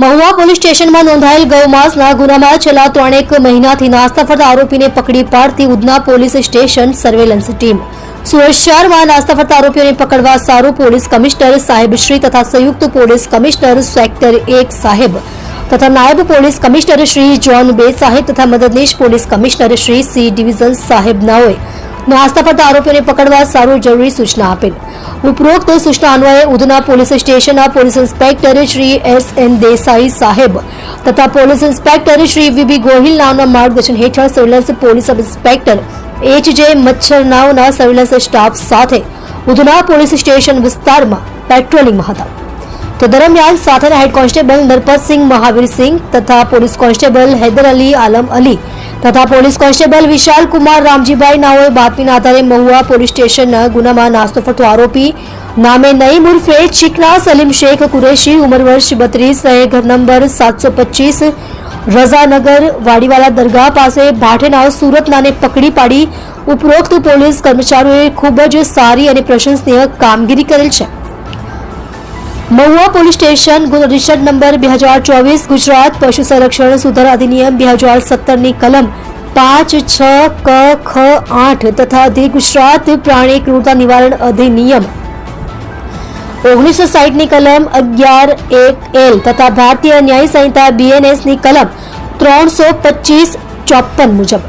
Mahuva police સ્ટેશનમાં નોંધાયેલ ગૌમાંસના ગુનામાં છેલ્લા ત્રણેક મહિનાથી નાસ્તાફરતા આરોપીને પકડી પાડતી Udhna police station surveillance team. Surat શહેરમાં નાસ્તાફરતા આરોપીઓને પકડવા સારું પોલીસ કમિશનર સાહેબ શ્રી તથા સંયુક્ત પોલીસ કમિશનર સેક્ટર એક સાહેબ તથા નાયબ પોલીસ કમિશનર શ્રી જોન બે સાહેબ તથા મદદનીશ police commissioner Shri C division સાહેબ નાઓએ નાસ્તા ફરતા આરોપીઓને પકડવા સારું જરૂરી સૂચના આપેલ. ઉપરોક્ત સૂચના અન્વયે ઉધના પોલીસ સ્ટેશનના police inspector Shri S N Desai સાહેબ તથા police inspector Shri VB Gohil નામના માર્ગદર્શન હેઠળ surveillance police sub inspector H J Machhar નાવના surveillance staff સાથે ઉધના પોલીસ સ્ટેશન વિસ્તારમાં પેટ્રોલિંગમાં હતા. તો દરમિયાન સાથેના હેડ કોન્સ્ટેબલ નરપતસિંહ મહાવીરસિંહ તથા પોલીસ કોન્સ્ટેબલ હૈદર અલી આલમ અલી તથા પોલીસ કોન્સ્ટેબલ વિશાલ કુમાર રામજીભાઈ નાઓએ બાતમીના આધારે મહુવા પોલીસ સ્ટેશનના ગુનામાં નાસ્તો ફરતો આરોપી નામે નઈમ ઉર્ફે ચીકના સલીમ શેખ કુરેશી ઉંમર વર્ષ બત્રીસ રહે ઘર નંબર સાતસો પચીસ, રઝાનગર, વાડીવાલા દરગાહ પાસે ભાટેના સુરતનાને પકડી પાડી ઉપરોક્ત પોલીસ કર્મચારીઓએ ખૂબ જ સારી અને પ્રશંસનીય કામગીરી કરેલ છે. Mahuva police station registered number બે હજાર ચોવીસ ગુજરાત પશુ સંરક્ષણ સુધારા અધિનિયમ બે હજાર સત્તરની કલમ પાંચ, છ, ક, ખ, આઠ તથા ધી ગુજરાત પ્રાણી ક્રૂરતા નિવારણ અધિનિયમ. ઓગણીસો સાહીઠની કલમ અગિયાર એક એલ તથા ભારતીય ન્યાય સંહિતા બીએનએસની કલમ ત્રણસો પચીસ ચોપન મુજબ.